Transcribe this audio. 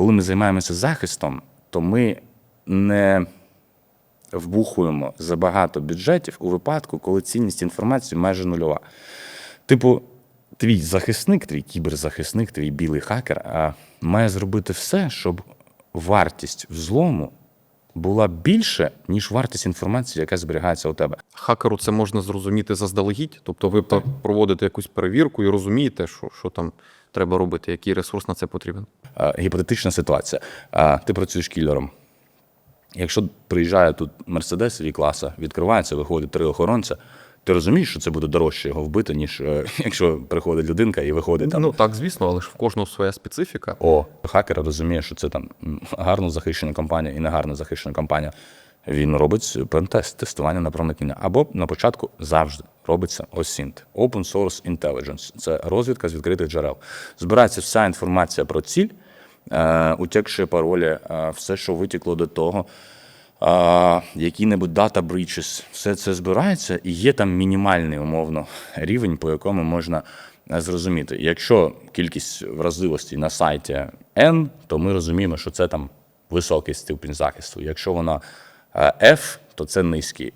коли ми займаємося захистом, то ми не вбухуємо забагато бюджетів у випадку, коли цінність інформації майже нульова. Типу, твій захисник, твій кіберзахисник, твій білий хакер має зробити все, щоб вартість взлому була більше, ніж вартість інформації, яка зберігається у тебе. Хакеру це можна зрозуміти заздалегідь. Тобто ви так. проводите якусь перевірку і розумієте, що, що там треба робити, який ресурс на це потрібен. А, гіпотетична ситуація. А, ти працюєш кілером. Якщо приїжджає тут Мерседес і класа, відкривається, виходить три охоронця, ти розумієш, що це буде дорожче його вбити, ніж е, якщо приходить людинка і виходить там. Ну так, звісно, але ж в кожного своя специфіка. О, хакер розуміє, що це там м, гарно захищена компанія і негарно захищена компанія. Він робить пентест, тестування на проникнення. Або на початку завжди робиться OSINT – Open Source Intelligence. Це розвідка з відкритих джерел. Збирається вся інформація про ціль, е, утекші паролі, е, все, що витікло до того, які-небудь data breaches. Все це збирається, і є там мінімальний умовно рівень, по якому можна е, зрозуміти. Якщо кількість вразливостей на сайті N, то ми розуміємо, що це там високий ступінь захисту. Якщо вона е, F, то це низький.